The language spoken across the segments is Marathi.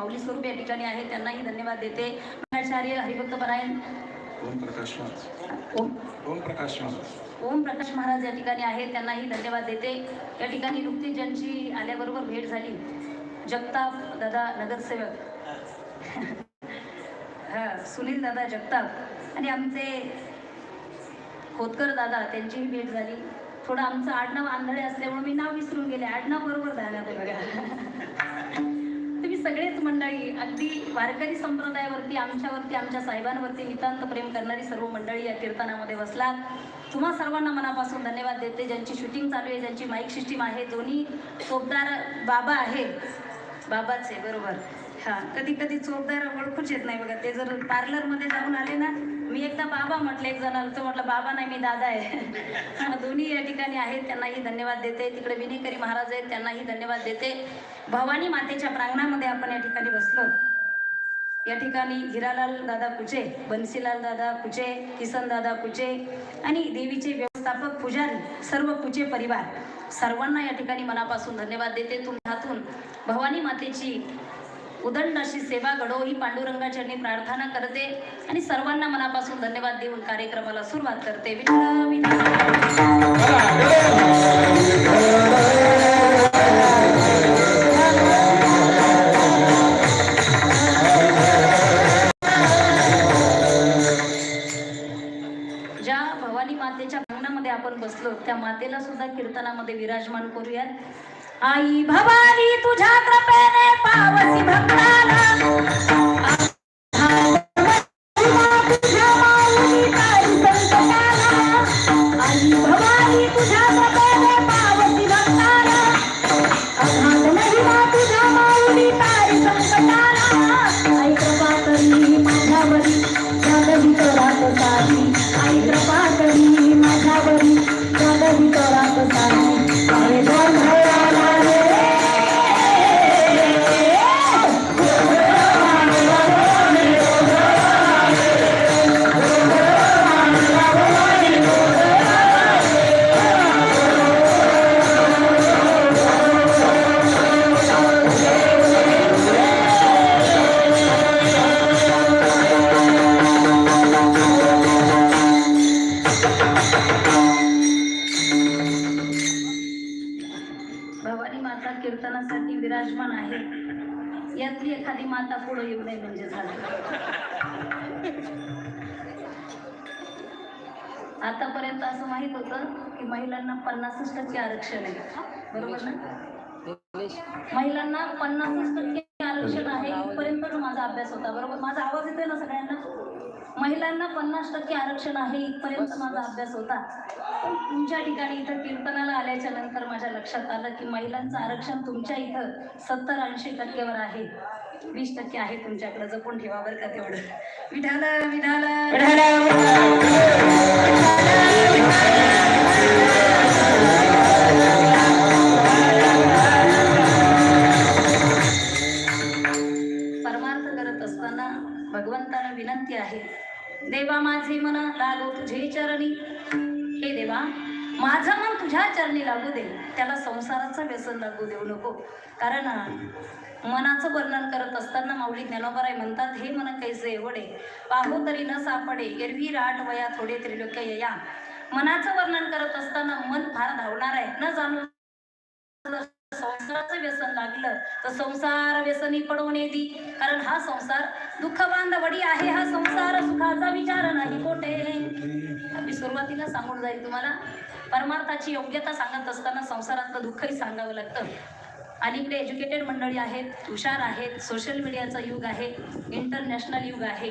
माऊली स्वरूप या ठिकाणी आहेत त्यांनाही धन्यवाद देते. आचार्य हरिभक्त परायण. ओम प्रकाश महाराज ओम. ओम प्रकाश महाराज ओम प्रकाश महाराज या ठिकाणी आहेत. त्यांनाही धन्यवाद देते. या ठिकाणी नुकतीच ज्यांची आल्याबरोबर भेट झाली. जगताप दादा नगरसेवक. हा सुनील दादा जगताप आणि आमचे खोतकर दादा त्यांचीही भेट झाली. थोडं आमचं आडनाव आंधळे असल्यामुळे मी नाव विसरून गेले. आडनाव बरोबर झालं ते बघा. सगळेच मंडळी अगदी वारकरी संप्रदायावरती आमच्यावरती आमच्या साहेबांवरती नितांत प्रेम करणारी सर्व मंडळी या कीर्तनामध्ये बसलात. तुम्हा सर्वांना मनापासून धन्यवाद देते. ज्यांची शूटिंग चालू आहे ज्यांची माईक सिस्टीम आहे दोन्ही तोपदार बाबा आहेत. बाबाचे बरोबर. हा कधी कधी चोरदार ओळखूच येत नाही बघा. ते जर पार्लरमध्ये जाऊन आले ना मी एकदा बाबा म्हटलं एक जणाला तो म्हटलं बाबा नाही मी दादा आहे. दोन्ही या ठिकाणी आहेत त्यांनाही धन्यवाद देते. तिकडे विनेकरी महाराज आहेत त्यांनाही धन्यवाद देते. भवानी मातेच्या प्रांगणामध्ये आपण या ठिकाणी बसलो. या ठिकाणी हिरालाल दादा कुचे बन्सीलाल दादा कुचे किसन दादा कुचे आणि देवीचे व्यवस्थापक पुजारी सर्व कुचे परिवार. सर्वांना या ठिकाणी मनापासून धन्यवाद देते. तुम्ही हातून भवानी मातेची उदंड अशी सेवा घडो ही पांडुरंगाचरणी प्रार्थना करते आणि सर्वांना मनापासून धन्यवाद देऊन कार्यक्रमाला सुरुवात करते. विठ्ठल. कीर्तनामध्ये विराजमान करूयात. आई भवानी तुझ्या कृपेने पावसी भक्ताला पुढे म्हणजे झालं. आतापर्यंत असं माहीत होतं की महिलांना पन्नासच टक्के आरक्षण आहे. बरोबर ना? महिलांना पन्नासच टक्के आरक्षण आहे इथपर्यंतच माझा अभ्यास होता बरोबर? माझा आवाज येतोय ना सगळ्यांना? महिलांना पन्नास टक्के आरक्षण आहे इथपर्यंत माझा अभ्यास होता. पण तुमच्या ठिकाणी इथं कीर्तनाला आल्याच्यानंतर माझ्या लक्षात आलं की महिलांचं आरक्षण तुमच्या इथं सत्तर ऐंशी टक्केवर आहे. वीस टक्के आहे तुमच्याकडे जपून ठेवा बरं का तेवढं. विठाल विठाल. परमार्थ करत असताना भगवंताला विनंती आहे देवा माझे मन लागो तुझे चरणी. हे देवा माझं मन तुझ्या चरणी लागू दे. त्याला संसाराचं व्यसन लागू देऊ नको. कारण मनाचं वर्णन करत असताना माऊली ज्ञानोबराय म्हणतात हे मन कैसे एवढे? पाहो तरी न सापडे. एरवी राट वया थोडे त्रिलोक्य या मनाचं वर्णन करत असताना मन फार धावणार आहे न जाणून संसाराचं व्यसन लागलं तर संसार व्यसनी पडवणे दी कारण हा संसार दुःख बांधवडी आहे. हा संसार सुखाचा विचार नाही. कोठे? सुरुवातीला सांगून जाईल तुम्हाला. परमार्थाची योग्यता सांगत असताना संसारातलं दुःखही सांगावं लागतं. अलीकडे एज्युकेटेड मंडळी आहेत हुशार आहेत सोशल मीडियाचं युग आहे इंटरनॅशनल युग आहे.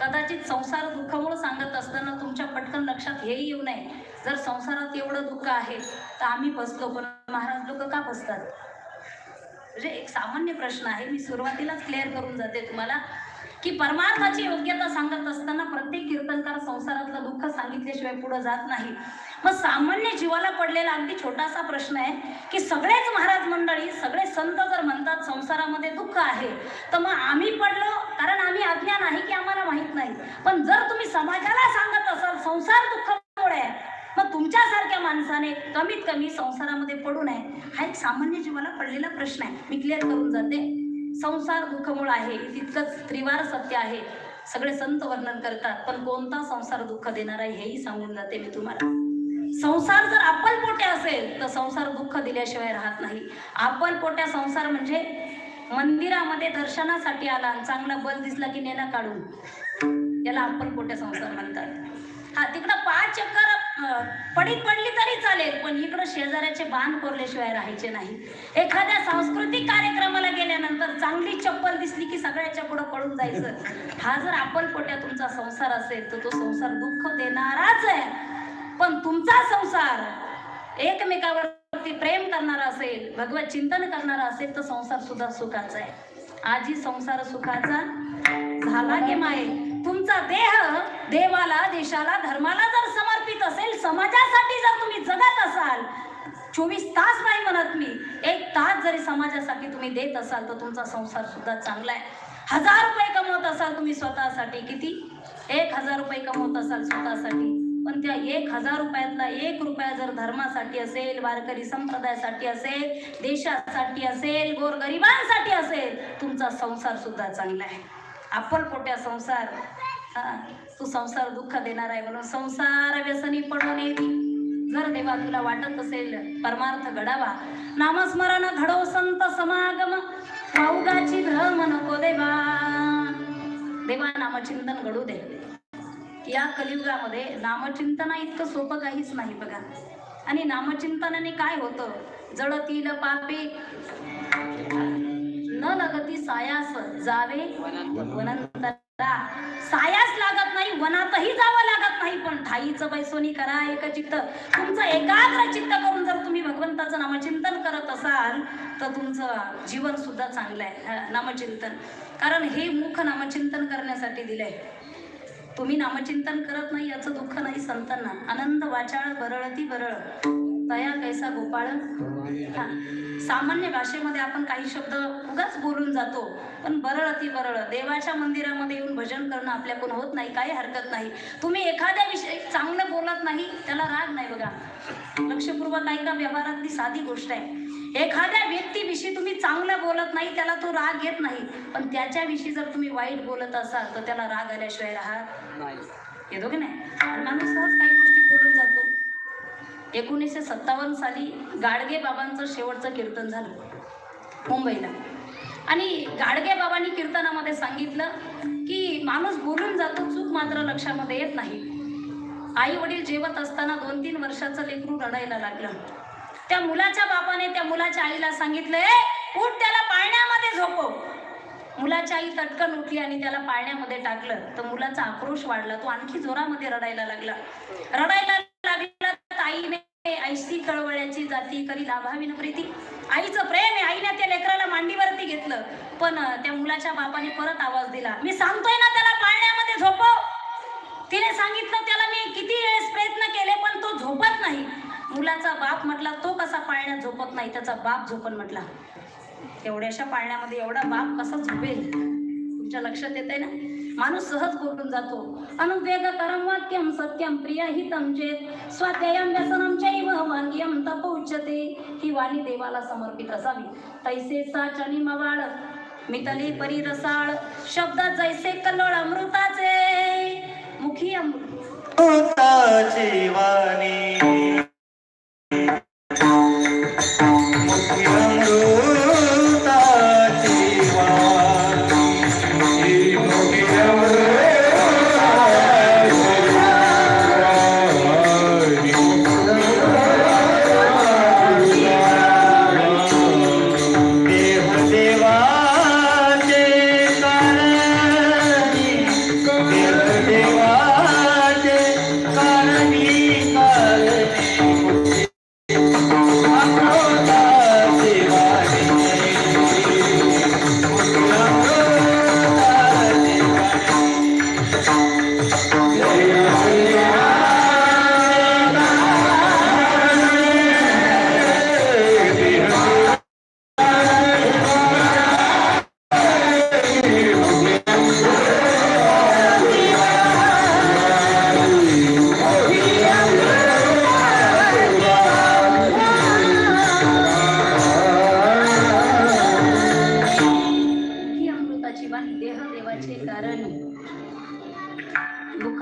कदाचित संसार दुःखामुळे सांगत असताना तुमच्या पटकन लक्षात हेही येऊ नये. जर संसारात एवढं दुःख आहे तर आम्ही बसलो पण महाराज लोक का बसतात? म्हणजे एक सामान्य प्रश्न आहे मी सुरुवातीलाच क्लिअर करून जाते तुम्हाला की परमार्थाची योग्यता सांगत असताना प्रत्येक कीर्तनकार संसारातलं दुःख सांगितल्याशिवाय पुढे जात नाही. मग सामान्य जीवाला पडलेला अगदी छोटासा प्रश्न आहे की सगळेच महाराज मंडळी सगळे संत जर म्हणतात संसारामध्ये दुःख आहे तर मग आम्ही पडलो कारण आम्ही अज्ञान आहे की आम्हाला माहीत नाही. पण जर तुम्ही समाजाला सांगत असाल संसार दुःखामुळे आहे, मग तुमच्यासारख्या माणसाने कमीत कमी संसारामध्ये पडू नये. हा एक सामान्य जीवाला पडलेला प्रश्न आहे. मी क्लिअर करून जाते. संसार दुःखमूळ आहे तितकंच त्रिवार सत्य आहे. सगळे संत वर्णन करतात पण कोणता संसार दुःख देणार आहे हेही सांगून जाते मी तुम्हाला. संसार जर आपलपोटे असेल तर संसार दुःख दिल्याशिवाय राहत नाही. आपलपोट्या संसार म्हणजे मंदिरामध्ये दर्शनासाठी आला आणि चांगला बल दिसला की नेला काढून. याला आपलपोट्या संसार म्हणतात. हा तिकडं पाच चक्कर पडीत पडली तरी चालेल पण इकडं शेजाऱ्याचे बाण कोरल्याशिवाय राहायचे नाही. एखाद्या सांस्कृतिक कार्यक्रमाला गेल्यानंतर चांगली चप्पल दिसली की सगळ्याच्या पुढं पडून जायचं. हा जर आपलपोट्या तुमचा संसार असेल तर तो संसार दुःख देणाराच आहे. पण तुमचा संसार एकमेकावरती प्रेम करणारा असेल भगवत चिंतन करणारा असेल तर संसार सुद्धा सुखाचा आहे. आजी संसार सुखाचा झाला की माये तुमचा देह देवाला देशाला धर्माला जर समर्पित असेल समाजासाठी जर तुम्ही जगत असाल चोवीस तास नाही म्हणत मी एक तास जरी समाजासाठी तुम्ही देत असाल तर तुमचा संसार सुद्धा चांगला आहे. हजार रुपये कमवत असाल तुम्ही स्वतःसाठी किती? एक हजार रुपये कमवत असाल स्वतःसाठी. पण त्या एक हजार रुपयातला एक रुपया जर धर्मासाठी असेल वारकरी संप्रदायासाठी असेल देशासाठी असेल गोरगरिबांसाठी असेल तुमचा संसार सुद्धा चांगला आहे. आपलपोट्या संसार. हा तू संसार दुःख देणार आहे म्हणून संसार व्यसनी पडून येते जर देवा तुला वाटत असेल परमार्थ घडावा. नामस्मरण घडो संत समागम. पाऊगाची भ्रम नको देवा. देवा नामचिंतन घडू दे. या कलियुगामध्ये नामचिंतना इतकं सोपं काहीच नाही बघा. आणि नामचिंतनाने काय होतं? जडतील पापे. न लगती सायास जावे. वनंतरा सायास लागत नाही वनातही जावं लागत नाही पण ठाईचं बैसोनी करा एक चित्त. तुमचं एकाग्र चित्त करून जर तुम्ही भगवंताचं नामचिंतन करत असाल तर तुमचं जीवन सुद्धा चांगलं आहे नामचिंतन. कारण हे मुख नामचिंतन करण्यासाठी दिलंय. तुम्ही नामचिंतन करत नाही याचं दुःख नाही संतांना. आनंद वाचाळ बरळती बरळ तया कैसा गोपाळ? हा. सामान्य भाषेमध्ये आपण काही शब्द उगाच बोलून जातो पण बरळ अति बरळ देवाच्या मंदिरामध्ये येऊन भजन करणं आपल्याकडून होत नाही काही हरकत नाही. तुम्ही एखाद्या विषयी चांगलं बोलत नाही त्याला राग नाही बघा. लक्षपूर्वक ऐका व्यवहारातली साधी गोष्ट आहे. एखाद्या व्यक्तीविषयी तुम्ही चांगलं बोलत नाही त्याला तो राग येत नाही. पण त्याच्याविषयी जर तुम्ही वाईट बोलत असाल तर त्याला राग आल्याशिवाय राहत येतो की नाही. माणूस सहज काही गोष्टी बोलून जातो. एकोणीसशे सत्तावन्न साली गाडगे बाबांचं शेवटचं कीर्तन झालं मुंबईला. आणि गाडगे बाबांनी कीर्तनामध्ये सांगितलं की माणूस बोलून जातो चूक मात्र लक्षामध्ये येत नाही. आई वडील जेवत असताना दोन तीन वर्षाचं लेकरू रडायला लागलं. त्या मुलाच्या बापाने त्या मुलाच्या आईला सांगितलंय उठ त्याला पाळण्यामध्ये झोपव मुलाची आई तटकन उठली आणि त्याला पाळण्यामध्ये टाकलं. तर मुलाचा आक्रोश वाढला. तो आणखी जोरामध्ये रडायला लागला. रडायला लागला तर आईने ऐशी कळवळ्याची जाती करी लाभावी न प्रीती. आईचं प्रेम आहे. आईने त्या लेकराला मांडीवरती घेतलं. पण त्या मुलाच्या बापाने परत आवाज दिला मी सांगतोय ना त्याला पाळण्यामध्ये झोपव तिने सांगितलं त्याला मी किती वेळेस प्रयत्न केले पण तो झोपत नाही. मुलाचा बाप म्हटला तो कसा पाळण्यात झोपत नाही त्याचा बाप झोपन म्हटला. एवढ्याशा पाळण्यामध्ये एवढा बाप कसा झोपेल? तुमच्या लक्षात येते ना? माणूस सहज बोलून जातो. अनुवेग करम वाक्यम सत्यम प्रिय हितम चेत. स्वाध्यायम व्यसनम चैव वाक्यम तपोच्यते. ही वाणी देवाला समर्पित असावी. तैसे साचनी मवाळ मितली परी रसाळ शब्द जैसे कल्लोळ अमृताचे. मुखी अमृत. अमृताची वाणी.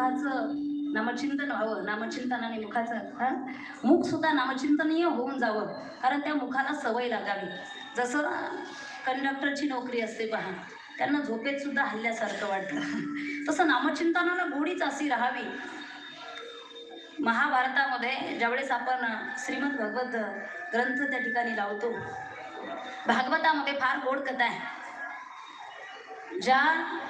मुखाचं नामचिंतन व्हावं नामचिंतनाने मुखाचं मुख सुद्धा नामचिंतनीय होऊन जावं. कारण त्या मुखाला सवय लागावी. जसं कंडक्टरची नोकरी असते पहा त्यांना झोपेत सुद्धा हल्ल्यासारखं वाटतं. तसं नामचिंतनाला गोडीच अशी राहावी. महाभारतामध्ये ज्यावेळेस आपण श्रीमद भगवत ग्रंथ त्या ठिकाणी लावतो भागवतामध्ये फार गोड कथा आहे. ज्या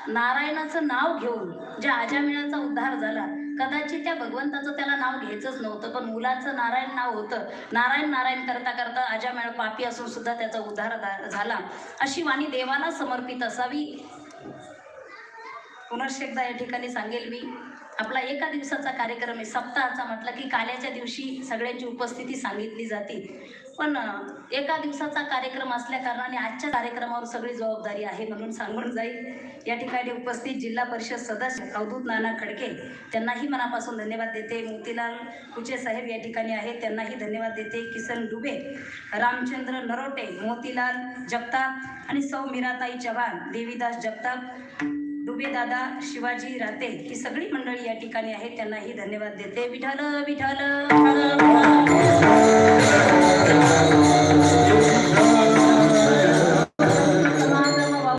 नारायणाचं नाव घेऊन ज्या आजामिळाचा उद्धार झाला कदाचित त्या भगवंताचं त्याला नाव घ्यायचंच नव्हतं पण मुलाचं नारायण नाव होतं. नारायण नारायण करता करता आजामेळ पापी असून सुद्धा त्याचा उद्धार झाला. अशी वाणी देवाला समर्पित असावी. पुनर्शेकदा या ठिकाणी सांगेल मी आपला एका दिवसाचा कार्यक्रम आहे. सप्ताहाचा म्हटलं की काल्याच्या दिवशी सगळ्यांची उपस्थिती सांगितली जाते. पण एका दिवसाचा कार्यक्रम असल्या कारणाने आजच्या कार्यक्रमावर सगळी जबाबदारी आहे म्हणून सांगून जाईल. या ठिकाणी उपस्थित जिल्हा परिषद सदस्य अवधूत नाना खडके त्यांनाही मनापासून धन्यवाद देते. मोतीलाल कुचे साहेब या ठिकाणी आहेत त्यांनाही धन्यवाद देते. किसन डुबे रामचंद्र नरोटे मोतीलाल जगताप आणि सौ मीराताई चव्हाण देवीदास जगताप डुबे दादा शिवाजी राते ही सगळी मंडळी या ठिकाणी आहेत त्यांनाही धन्यवाद देते. Vitthal Vitthal cantando, cantando.